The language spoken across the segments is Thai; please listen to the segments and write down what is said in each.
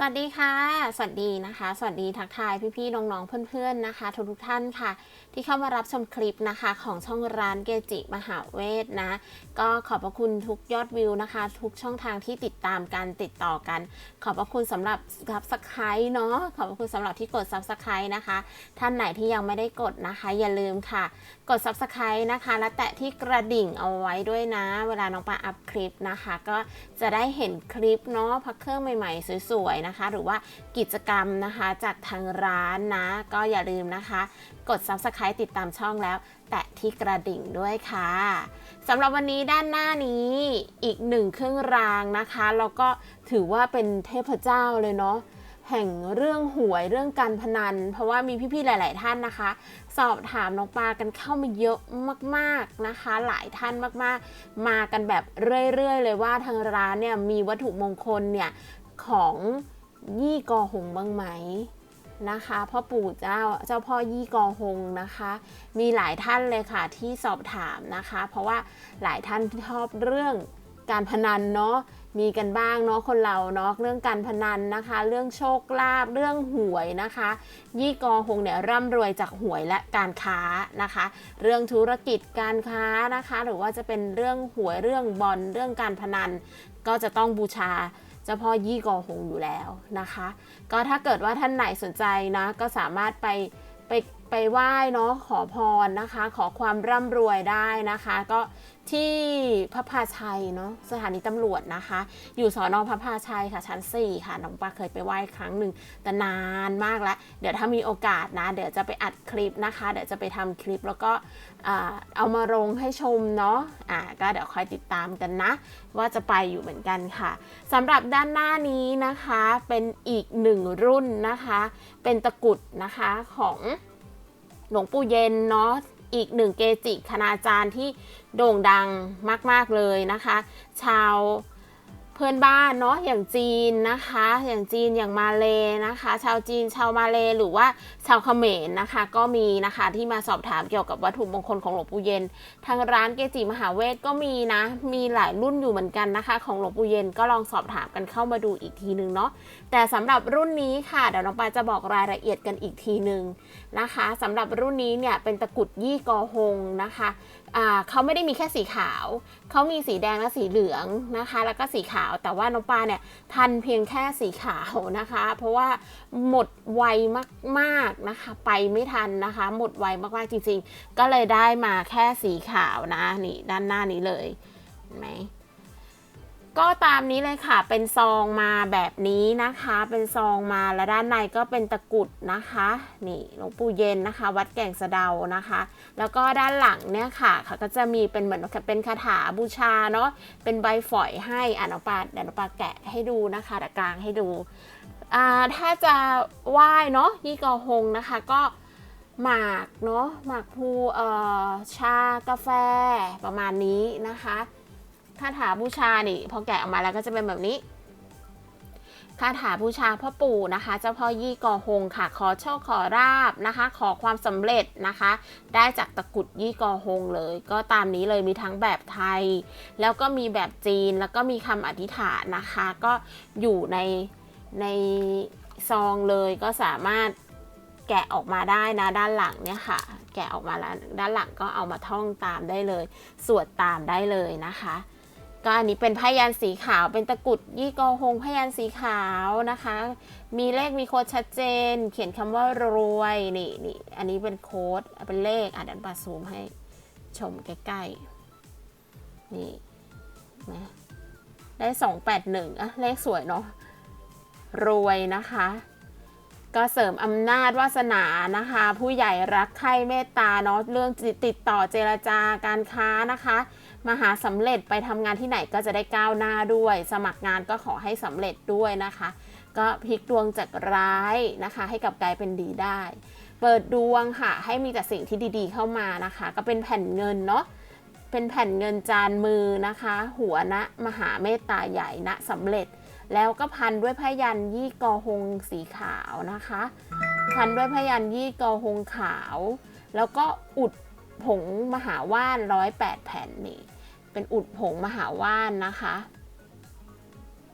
สวัสดีค่ะ สวัสดีนะคะ สวัสดีทักทายพี่ๆน้องๆเพื่อนๆนะคะ ทุกทุกๆท่านค่ะ ที่เข้ามารับชมคลิปนะคะ ของช่องร้านเกจิมหาเวทนะ ก็ขอบพระคุณทุกยอดวิวนะคะ ทุกช่องทางที่ติดตามกันติดต่อกัน ขอบพระคุณสำหรับ subscribe เนาะขอบพระคุณสำหรับที่กด subscribe นะคะ ท่านไหนที่ยังไม่ได้กดนะคะ อย่าลืมค่ะ กด subscribe นะคะ และแตะที่กระดิ่งเอาไว้ด้วยนะ เวลาน้องปาอัพคลิปนะคะ ก็จะได้เห็นคลิปเนาะพักเครื่องใหม่ๆสวยๆนะคะ หรือว่ากิจกรรมนะคะจากทางร้านนะ ก็อย่าลืมนะคะ กด subscribe ติดตามช่องแล้ว แตะที่กระดิ่งด้วยค่ะสำหรับวันนี้ด้านหน้านี้อีกหนึ่งเครื่องรางนะคะแล้วก็ถือว่าเป็นเทพเจ้าเลยเนาะแห่งเรื่องหวยเรื่องการพนัน เพราะว่ามีพี่ๆหลาย ๆ ท่านนะคะ สอบถามน้องปลากันเข้ามาเยอะมากๆนะคะ หลายท่านมากๆ มากันแบบเรื่อย ๆ เลยว่าทางร้านเนี่ยมีวัตถุมงคลเนี่ยของ ยี่กอหงบ้างไหมนะคะพ่อปู่เจ้าเจ้าพ่อยี่กอหงนะคะ มีหลายท่านเลยค่ะที่สอบถามนะคะ เพราะว่าหลายท่านชอบเรื่องการพนันเนาะมีกันบ้างเนาะคนเราเนาะเรื่องการพนันนะคะ เรื่องโชคลาภเรื่องหวยนะคะ ยี่กอหงเนี่ยร่ำรวยจากหวยและการค้านะคะ เรื่องธุรกิจการค้านะคะ หรือว่าจะเป็นเรื่องหวยเรื่องบอลเรื่องการพนันก็จะต้องบูชา จ้าพ่อยี่กอหงอยู่แล้วนะคะ ก็ถ้าเกิดว่าท่านไหนสนใจนะก็สามารถไปไป ไปไหว้เนาะขอพรนะคะ ขอความร่ำรวยได้นะคะ ก็ที่พระพาชัยเนาะสถานีตำรวจนะคะ อยู่สอนอพระพาชัยค่ะชั้น 4 ค่ะน้องปาเคยไปไหว้ครั้งหนึ่งแต่นานมากแล้ว เดี๋ยวถ้ามีโอกาสนะ เดี๋ยวจะไปอัดคลิปนะคะ เดี๋ยวจะไปทำคลิปแล้วก็เอามาลงให้ชมเนาะอ่าก็เดี๋ยวคอยติดตามกันนะ ว่าจะไปอยู่เหมือนกันค่ะสำหรับด้านหน้านี้นะคะเป็นอีกหนึ่งรุ่นนะคะ เป็นตะกรุดนะคะของ หลวงปู่เย็นเนาะอีกหนึ่งเกจิคณาจารย์ที่โด่งดังมาก ๆ เลยนะคะ ชาว เพื่อนบ้านเนาะอย่างจีนนะคะ อย่างจีนอย่างมาเลนะคะ ชาวจีนชาวมาเลหรือว่าชาวเขมรนะคะ ก็มีนะคะที่มาสอบถามเกี่ยวกับวัตถุมงคลของหลวงปู่เย็น ทางร้านเกจิมหาเวทก็มีนะมีหลายรุ่นอยู่เหมือนกันนะคะ ของหลวงปู่เย็นก็ลองสอบถามกันเข้ามาดูอีกทีนึงเนาะแต่สำหรับรุ่นนี้ค่ะเดี๋ยวน้องปาจะบอกรายละเอียดกันอีกทีนึงนะคะสำหรับรุ่นนี้เนี่ยเป็นตะกุดยี่กอหงนะคะเขาไม่ได้มีแค่สีขาว เขามีสีแดงและสีเหลืองนะคะ แล้วก็สีขาว แต่ว่าน้องปาเนี่ยทันเพียงแค่สีขาวนะคะ เพราะว่าหมดไวมากๆนะคะ ไปไม่ทันนะคะ หมดไวมากๆจริงๆ ก็เลยได้มาแค่สีขาวนะนี่ด้านหน้านี้เลยเห็นไหม ก็ตามนี้เลยค่ะ เป็นซองมาแบบนี้นะคะ เป็นซองมาและด้านในก็เป็นตะกรุดนะคะ นี่หลวงปู่เย็นนะคะ วัดแก่งสะเดานะคะ แล้วก็ด้านหลังเนี่ยค่ะเขาก็จะมีเป็นเหมือนเป็นคาถาบูชาเนาะ เป็นใบฝอยให้อ่านอปาเดี๋ยวน้องปาแกะให้ดูนะคะเดี๋ยวกลางให้ดู อ่าถ้าจะไหว้เนาะยี่กอฮงนะคะก็หมากเนาะหมากพูเอ่อชากาแฟประมาณนี้นะคะ คาถาบูชานี่พอแกะออกมาแล้วก็จะเป็นแบบนี้คาถาบูชาพ่อปู่นะคะ เจ้าพ่อยี่กอหงค่ะ ขอโชคขอราบนะคะ ขอความสำเร็จนะคะ ได้จากตะกุดยี่กอหงเลย ก็ตามนี้เลยมีทั้งแบบไทย แล้วก็มีแบบจีนแล้วก็มีคำอธิษฐานนะคะ ก็อยู่ในในซองเลยก็สามารถแกะออกมาได้นะด้านหลังเนี่ยค่ะ แกะออกมาแล้วด้านหลังก็เอามาท่องตามได้เลย สวดตามได้เลยนะคะ ก็อันนี้เป็นพยันสีขาว เป็นตะกุดยี่กอหงพยันสีขาวนะคะ มีเลขมีโค้ดชัดเจน เขียนคำว่ารวยนี่นี่อันนี้เป็นโค้ดเป็นเลขอะเดันปาซูมให้ชมใกล้ๆนี่นะได้สองแปดหนึ่งอะเลขสวยเนาะรวยนะคะ ก็เสริมอำนาจวาสนานะคะ ผู้ใหญ่รักใคร่เมตตาเนาะเรื่องติดต่อเจรจาการค้านะคะ มหาสำเร็จไปทำงานที่ไหนก็จะได้ก้าวหน้าด้วย สมัครงานก็ขอให้สำเร็จด้วยนะคะ ก็พลิกดวงจากร้ายนะคะ ให้กลับกลายเป็นดีได้ เปิดดวงค่ะ ให้มีแต่สิ่งที่ดีๆเข้ามานะคะ ก็เป็นแผ่นเงินเนาะเป็นแผ่นเงินจานมือนะคะ หัวนะมหาเมตตาใหญ่นะสำเร็จ แล้วก็พันด้วยพยันยี่กอหงสีขาวนะคะ พันด้วยพยันยี่กอหงขาว แล้วก็อุดผงมหาว่านร้อยแปดแผ่นนี่ เป็นอุดผงมหาว่านนะคะ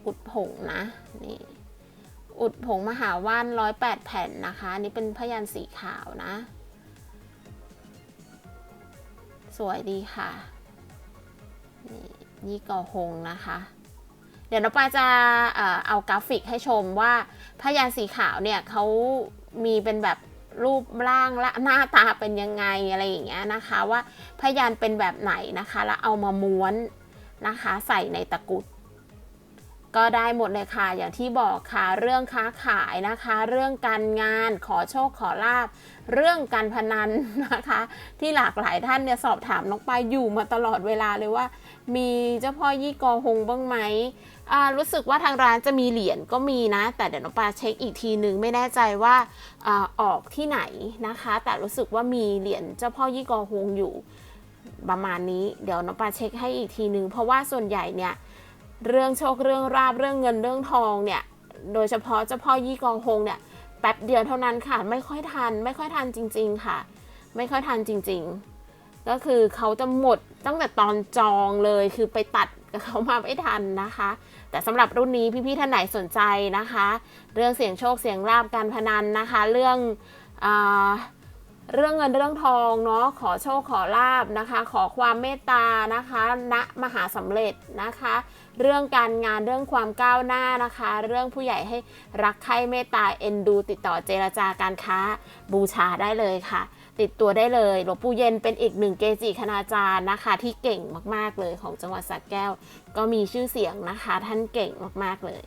อุดผงนะนี่อุดผงมหาว่านร้อยแปดแผ่นนะคะอันนี่เป็นพยันสีขาวนะ สวยดีค่ะนี่ยี่กอหงนะคะ เดี๋ยวน้องปาจะเอากราฟิกให้ชมว่าพยันสีขาวเนี่ยเขามีเป็นแบบ รูปร่างและหน้าตาเป็นยังไงอะไรอย่างเงี้ยนะคะ ว่าพยานเป็นแบบไหนนะคะ แล้วเอามาม้วนนะคะ ใส่ในตะกรุด ก็ได้หมดเลยค่ะ อย่างที่บอกค่ะเรื่องค้าขายนะคะ เรื่องการงานขอโชคขอลาบ เรื่องการพนันนะคะ ที่หลากหลายท่านเนี่ยสอบถามน้องปาอยู่มาตลอดเวลาเลยว่า มีเจ้าพ่อยี่กอหงบ้างไหมรู้สึกว่าทางร้านจะมีเหรียญก็มีนะ แต่เดี๋ยวน้องปาเช็คอีกทีหนึ่งไม่แน่ใจว่าอออกที่ไหนนะคะ แต่รู้สึกว่ามีเหรียญเจ้าพ่อยี่กอหงอยู่ประมาณนี้ เดี๋ยวน้องปาเช็คให้อีกทีหนึ่งเพราะว่าส่วนใหญ่เนี่ย เรื่องโชคเรื่องราบเรื่องเงินเรื่องทองเนี่ย โดยเฉพาะเจ้าพ่อยี่กองฮงเนี่ยแป๊บเดียวเท่านั้นค่ะ ไม่ค่อยทัน ไม่ค่อยทันจริง ๆ ค่ะ ไม่ค่อยทันจริง ๆ ก็คือเขาจะหมดตั้งแต่ตอนจองเลยคือไปตัดกับเขามาไม่ทันนะคะ แต่สำหรับรุ่นนี้พี่ๆท่านไหนสนใจนะคะ เรื่องเสียงโชคเสียงลาบการพนันนะคะ เรื่องอา เรื่องเงินเรื่องทองเนาะขอโชคขอลาบนะคะ ขอความเมตตานะคะณมหาสำเร็จนะคะ เรื่องการงานเรื่องความก้าวหน้านะคะ เรื่องผู้ใหญ่ให้รักใคร่เมตตาเอ็นดู ติดต่อเจรจาการค้าบูชาได้เลยค่ะ ติดตัวได้เลยหลวงปู่เย็นเป็นอีกหนึ่งเกจิคณาจารย์นะคะ ที่เก่งมากๆเลยของจังหวัดสระแก้ว ก็มีชื่อเสียงนะคะ ท่านเก่งมากๆเลย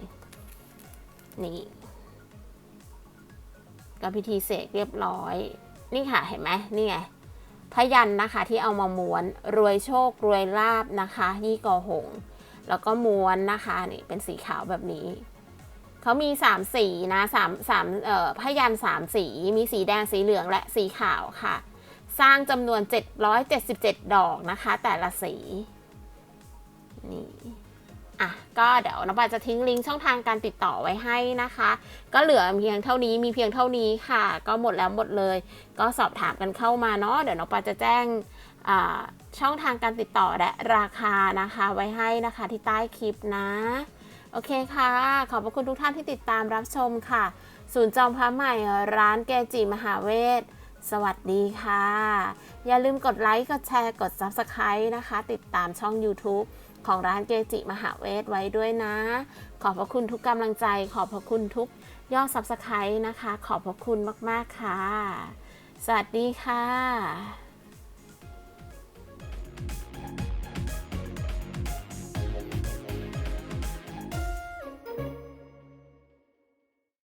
นี่ก็พิธีเสกเรียบร้อย นี่ค่ะเห็นไหมนี่ไงพยันนะคะที่เอามาม้วนรวยโชครวยลาบนะคะยี่กอหง แล้วก็ม้วนนะคะนี่เป็นสีขาวแบบนี้เขามี 3 สีนะสามสามเอ่อพยันสามสี มีสีแดงสีเหลืองและสีขาวค่ะ สร้างจำนวน 777 ดอกนะคะ แต่ละสีนี่ อะก็เดี๋ยวน้องปาจะทิ้งลิงก์ช่องทางการติดต่อไว้ให้นะคะ ก็เหลือเพียงเท่านี้มีเพียงเท่านี้ค่ะ ก็หมดแล้วหมดเลย ก็สอบถามกันเข้ามาเนาะเดี๋ยวน้องปาจะแจ้งช่องทางการติดต่อและราคานะคะไว้ให้นะคะที่ใต้คลิปนะ โอเคค่ะ ขอบพระคุณทุกท่านที่ติดตามรับชมค่ะ ศูนย์จอมพระใหม่ร้านเกจิมหาเวทสวัสดีค่ะ อย่าลืมกดไลค์ กดแชร์ กด Subscribe นะคะ ติดตามช่อง YouTube ของร้านเกจิมหาเวทไว้ด้วยนะ ขอบพระคุณทุกกำลังใจ ขอบพระคุณทุกยอดซับสไครต์นะคะ ขอบพระคุณมาก ๆ ค่ะ สวัสดีค่ะ